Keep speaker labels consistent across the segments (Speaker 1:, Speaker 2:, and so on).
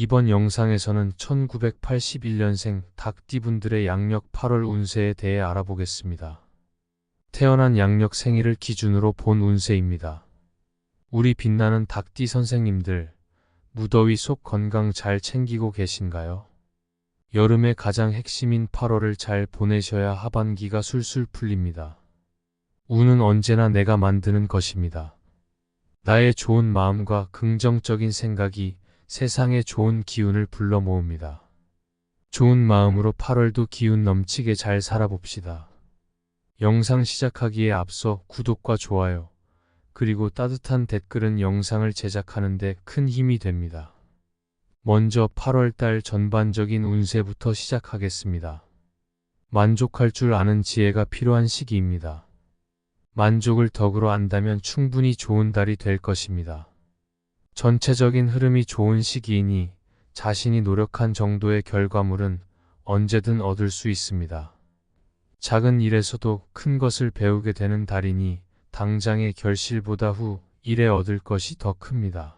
Speaker 1: 이번 영상에서는 1981년생 닭띠분들의 양력 8월 운세에 대해 알아보겠습니다. 태어난 양력 생일을 기준으로 본 운세입니다. 우리 빛나는 닭띠 선생님들, 무더위 속 건강 잘 챙기고 계신가요? 여름의 가장 핵심인 8월을 잘 보내셔야 하반기가 술술 풀립니다. 운은 언제나 내가 만드는 것입니다. 나의 좋은 마음과 긍정적인 생각이 세상에 좋은 기운을 불러 모읍니다. 좋은 마음으로 8월도 기운 넘치게 잘 살아봅시다. 영상 시작하기에 앞서 구독과 좋아요, 그리고 따뜻한 댓글은 영상을 제작하는데 큰 힘이 됩니다. 먼저 8월달 전반적인 운세부터 시작하겠습니다. 만족할 줄 아는 지혜가 필요한 시기입니다. 만족을 덕으로 안다면 충분히 좋은 달이 될 것입니다. 전체적인 흐름이 좋은 시기이니 자신이 노력한 정도의 결과물은 언제든 얻을 수 있습니다. 작은 일에서도 큰 것을 배우게 되는 달이니 당장의 결실보다 후 일에 얻을 것이 더 큽니다.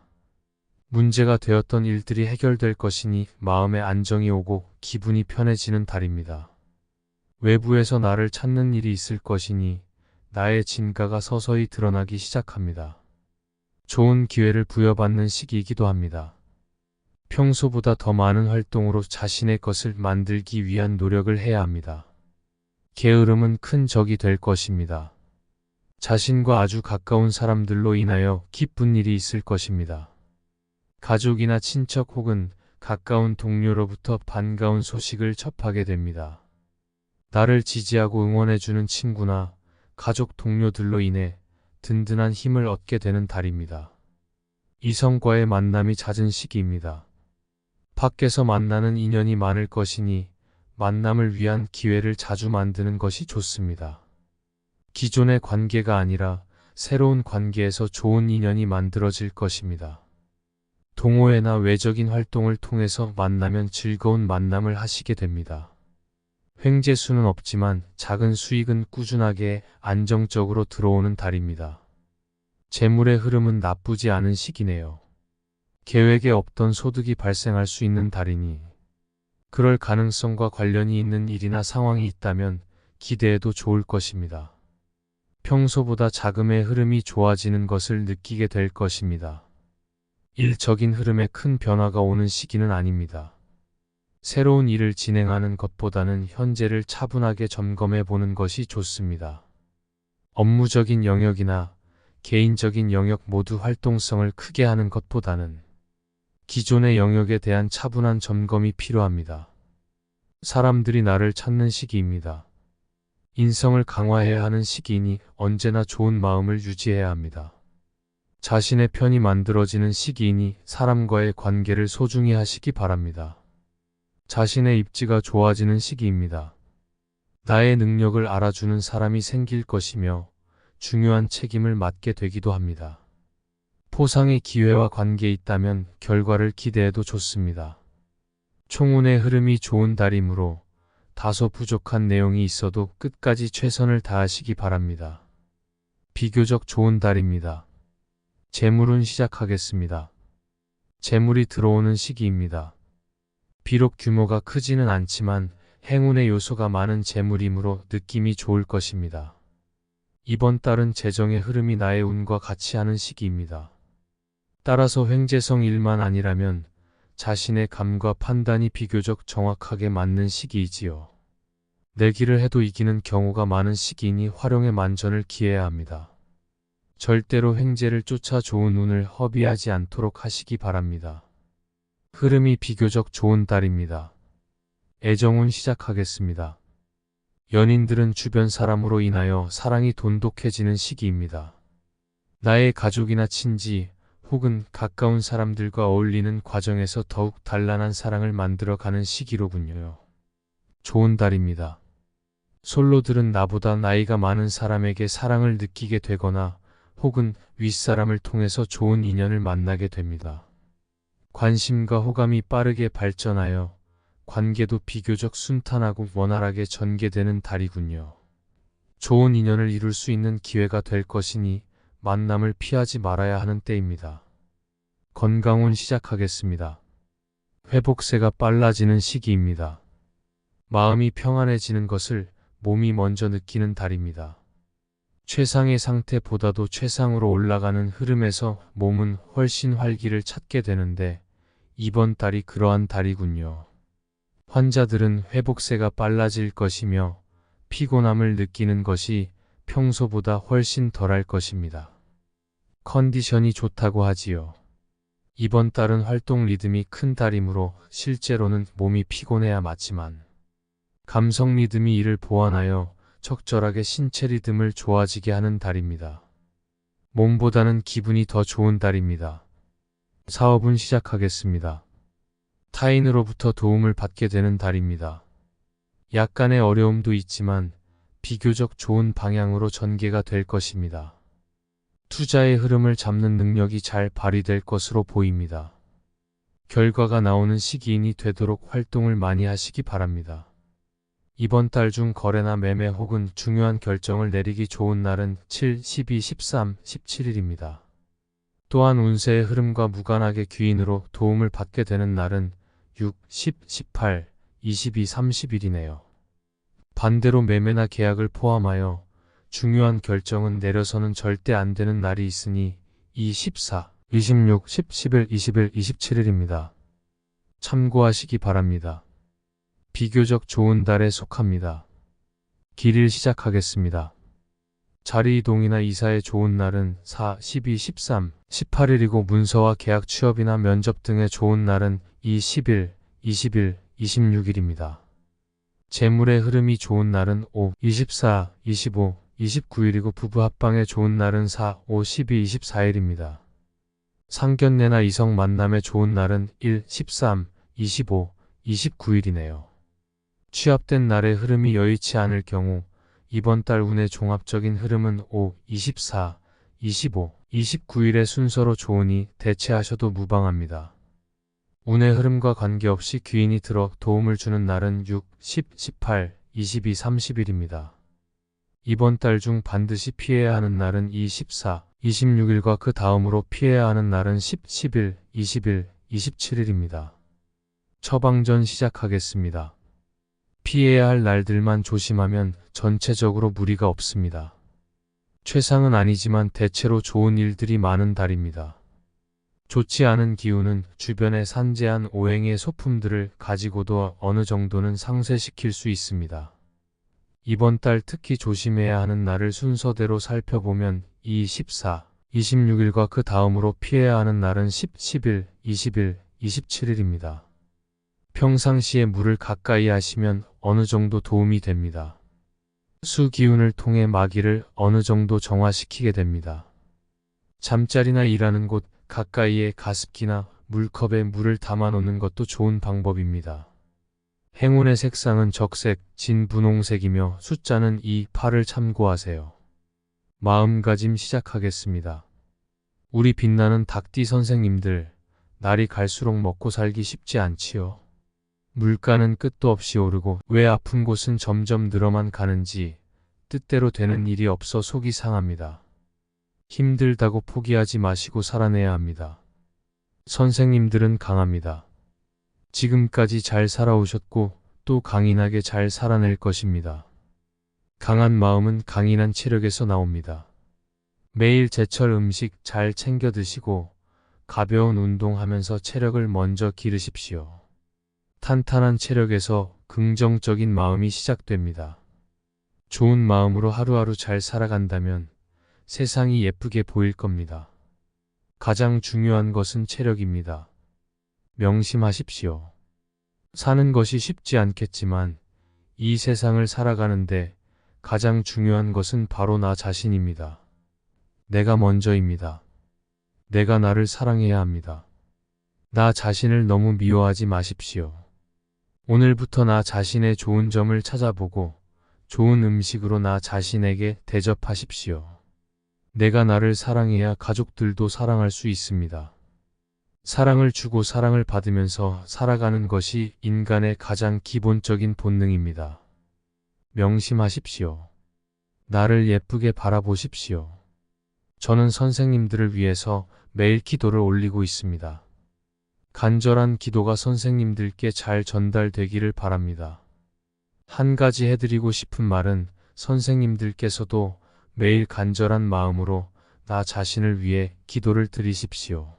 Speaker 1: 문제가 되었던 일들이 해결될 것이니 마음의 안정이 오고 기분이 편해지는 달입니다. 외부에서 나를 찾는 일이 있을 것이니 나의 진가가 서서히 드러나기 시작합니다. 좋은 기회를 부여받는 시기이기도 합니다. 평소보다 더 많은 활동으로 자신의 것을 만들기 위한 노력을 해야 합니다. 게으름은 큰 적이 될 것입니다. 자신과 아주 가까운 사람들로 인하여 기쁜 일이 있을 것입니다. 가족이나 친척 혹은 가까운 동료로부터 반가운 소식을 접하게 됩니다. 나를 지지하고 응원해주는 친구나 가족 동료들로 인해 든든한 힘을 얻게 되는 달입니다. 이성과의 만남이 잦은 시기입니다. 밖에서 만나는 인연이 많을 것이니 만남을 위한 기회를 자주 만드는 것이 좋습니다. 기존의 관계가 아니라 새로운 관계에서 좋은 인연이 만들어질 것입니다. 동호회나 외적인 활동을 통해서 만나면 즐거운 만남을 하시게 됩니다. 횡재수는 없지만 작은 수익은 꾸준하게 안정적으로 들어오는 달입니다. 재물의 흐름은 나쁘지 않은 시기네요. 계획에 없던 소득이 발생할 수 있는 달이니 그럴 가능성과 관련이 있는 일이나 상황이 있다면 기대해도 좋을 것입니다. 평소보다 자금의 흐름이 좋아지는 것을 느끼게 될 것입니다. 일적인 흐름에 큰 변화가 오는 시기는 아닙니다. 새로운 일을 진행하는 것보다는 현재를 차분하게 점검해 보는 것이 좋습니다. 업무적인 영역이나 개인적인 영역 모두 활동성을 크게 하는 것보다는 기존의 영역에 대한 차분한 점검이 필요합니다. 사람들이 나를 찾는 시기입니다. 인성을 강화해야 하는 시기이니 언제나 좋은 마음을 유지해야 합니다. 자신의 편이 만들어지는 시기이니 사람과의 관계를 소중히 하시기 바랍니다. 자신의 입지가 좋아지는 시기입니다. 나의 능력을 알아주는 사람이 생길 것이며 중요한 책임을 맡게 되기도 합니다. 포상의 기회와 관계 있다면 결과를 기대해도 좋습니다. 총운의 흐름이 좋은 달이므로 다소 부족한 내용이 있어도 끝까지 최선을 다하시기 바랍니다. 비교적 좋은 달입니다. 재물은 시작하겠습니다. 재물이 들어오는 시기입니다. 비록 규모가 크지는 않지만 행운의 요소가 많은 재물이므로 느낌이 좋을 것입니다. 이번 달은 재정의 흐름이 나의 운과 같이 하는 시기입니다. 따라서 횡재성 일만 아니라면 자신의 감과 판단이 비교적 정확하게 맞는 시기이지요. 내기를 해도 이기는 경우가 많은 시기이니 활용의 만전을 기해야 합니다. 절대로 횡재를 쫓아 좋은 운을 허비하지 않도록 하시기 바랍니다. 흐름이 비교적 좋은 달입니다. 애정운 시작하겠습니다. 연인들은 주변 사람으로 인하여 사랑이 돈독해지는 시기입니다. 나의 가족이나 친지 혹은 가까운 사람들과 어울리는 과정에서 더욱 단란한 사랑을 만들어 가는 시기로군요. 좋은 달입니다. 솔로들은 나보다 나이가 많은 사람에게 사랑을 느끼게 되거나 혹은 윗사람을 통해서 좋은 인연을 만나게 됩니다. 관심과 호감이 빠르게 발전하여 관계도 비교적 순탄하고 원활하게 전개되는 달이군요. 좋은 인연을 이룰 수 있는 기회가 될 것이니 만남을 피하지 말아야 하는 때입니다. 건강운 시작하겠습니다. 회복세가 빨라지는 시기입니다. 마음이 평안해지는 것을 몸이 먼저 느끼는 달입니다. 최상의 상태보다도 최상으로 올라가는 흐름에서 몸은 훨씬 활기를 찾게 되는데 이번 달이 그러한 달이군요. 환자들은 회복세가 빨라질 것이며 피곤함을 느끼는 것이 평소보다 훨씬 덜할 것입니다. 컨디션이 좋다고 하지요. 이번 달은 활동 리듬이 큰 달이므로 실제로는 몸이 피곤해야 맞지만 감성 리듬이 이를 보완하여 적절하게 신체 리듬을 좋아지게 하는 달입니다. 몸보다는 기분이 더 좋은 달입니다. 사업은 시작하겠습니다. 타인으로부터 도움을 받게 되는 달입니다. 약간의 어려움도 있지만 비교적 좋은 방향으로 전개가 될 것입니다. 투자의 흐름을 잡는 능력이 잘 발휘될 것으로 보입니다. 결과가 나오는 시기인이 되도록 활동을 많이 하시기 바랍니다. 이번 달 중 거래나 매매 혹은 중요한 결정을 내리기 좋은 날은 7, 12, 13, 17일입니다. 또한 운세의 흐름과 무관하게 귀인으로 도움을 받게 되는 날은 6, 10, 18, 22, 30일이네요. 반대로 매매나 계약을 포함하여 중요한 결정은 내려서는 절대 안 되는 날이 있으니 2, 14, 26, 10, 11, 20일, 27일입니다. 참고하시기 바랍니다. 비교적 좋은 달에 속합니다. 길일 시작하겠습니다. 자리 이동이나 이사에 좋은 날은 4, 12, 13, 18일이고 문서와 계약 취업이나 면접 등의 좋은 날은 2, 10일, 20일, 26일입니다. 재물의 흐름이 좋은 날은 5, 24, 25, 29일이고 부부 합방에 좋은 날은 4, 5, 12, 24일입니다. 상견례나 이성 만남에 좋은 날은 1, 13, 25, 29일이네요. 취합된 날의 흐름이 여의치 않을 경우 이번 달 운의 종합적인 흐름은 5, 24, 25, 29일의 순서로 좋으니 대체하셔도 무방합니다. 운의 흐름과 관계없이 귀인이 들어 도움을 주는 날은 6, 10, 18, 22, 30일입니다. 이번 달 중 반드시 피해야 하는 날은 2, 14, 26일과 그 다음으로 피해야 하는 날은 10, 11, 20일, 27일입니다. 처방전 시작하겠습니다. 피해야 할 날들만 조심하면 전체적으로 무리가 없습니다. 최상은 아니지만 대체로 좋은 일들이 많은 달입니다. 좋지 않은 기운은 주변에 산재한 오행의 소품들을 가지고도 어느 정도는 상쇄시킬 수 있습니다. 이번 달 특히 조심해야 하는 날을 순서대로 살펴보면 2, 14, 26일과 그 다음으로 피해야 하는 날은 10, 10일, 20일, 27일입니다. 평상시에 물을 가까이 하시면 어느 정도 도움이 됩니다. 수 기운을 통해 마기를 어느 정도 정화시키게 됩니다. 잠자리나 일하는 곳 가까이에 가습기나 물컵에 물을 담아 놓는 것도 좋은 방법입니다. 행운의 색상은 적색, 진 분홍색이며 숫자는 2, 8을 참고하세요. 마음가짐 시작하겠습니다. 우리 빛나는 닭띠 선생님들, 날이 갈수록 먹고 살기 쉽지 않지요. 물가는 끝도 없이 오르고 왜 아픈 곳은 점점 늘어만 가는지 뜻대로 되는 일이 없어 속이 상합니다. 힘들다고 포기하지 마시고 살아내야 합니다. 선생님들은 강합니다. 지금까지 잘 살아오셨고 또 강인하게 잘 살아낼 것입니다. 강한 마음은 강인한 체력에서 나옵니다. 매일 제철 음식 잘 챙겨 드시고 가벼운 운동하면서 체력을 먼저 기르십시오. 탄탄한 체력에서 긍정적인 마음이 시작됩니다. 좋은 마음으로 하루하루 잘 살아간다면 세상이 예쁘게 보일 겁니다. 가장 중요한 것은 체력입니다. 명심하십시오. 사는 것이 쉽지 않겠지만 이 세상을 살아가는데 가장 중요한 것은 바로 나 자신입니다. 내가 먼저입니다. 내가 나를 사랑해야 합니다. 나 자신을 너무 미워하지 마십시오. 오늘부터 나 자신의 좋은 점을 찾아보고 좋은 음식으로 나 자신에게 대접하십시오. 내가 나를 사랑해야 가족들도 사랑할 수 있습니다. 사랑을 주고 사랑을 받으면서 살아가는 것이 인간의 가장 기본적인 본능입니다. 명심하십시오. 나를 예쁘게 바라보십시오. 저는 선생님들을 위해서 매일 기도를 올리고 있습니다. 간절한 기도가 선생님들께 잘 전달되기를 바랍니다. 한 가지 해드리고 싶은 말은 선생님들께서도 매일 간절한 마음으로 나 자신을 위해 기도를 드리십시오.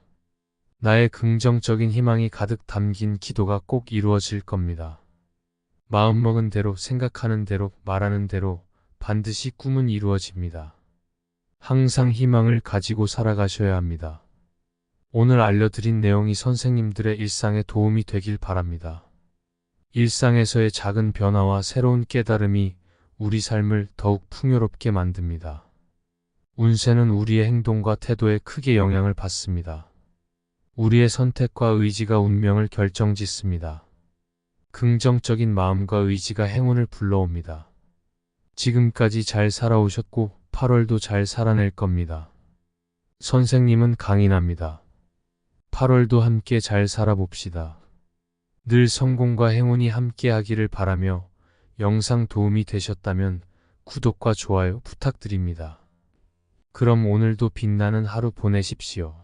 Speaker 1: 나의 긍정적인 희망이 가득 담긴 기도가 꼭 이루어질 겁니다. 마음먹은 대로 생각하는 대로 말하는 대로 반드시 꿈은 이루어집니다. 항상 희망을 가지고 살아가셔야 합니다. 오늘 알려드린 내용이 선생님들의 일상에 도움이 되길 바랍니다. 일상에서의 작은 변화와 새로운 깨달음이 우리 삶을 더욱 풍요롭게 만듭니다. 운세는 우리의 행동과 태도에 크게 영향을 받습니다. 우리의 선택과 의지가 운명을 결정짓습니다. 긍정적인 마음과 의지가 행운을 불러옵니다. 지금까지 잘 살아오셨고 8월도 잘 살아낼 겁니다. 선생님은 강인합니다. 8월도 함께 잘 살아봅시다. 늘 성공과 행운이 함께 하기를 바라며 영상 도움이 되셨다면 구독과 좋아요 부탁드립니다. 그럼 오늘도 빛나는 하루 보내십시오.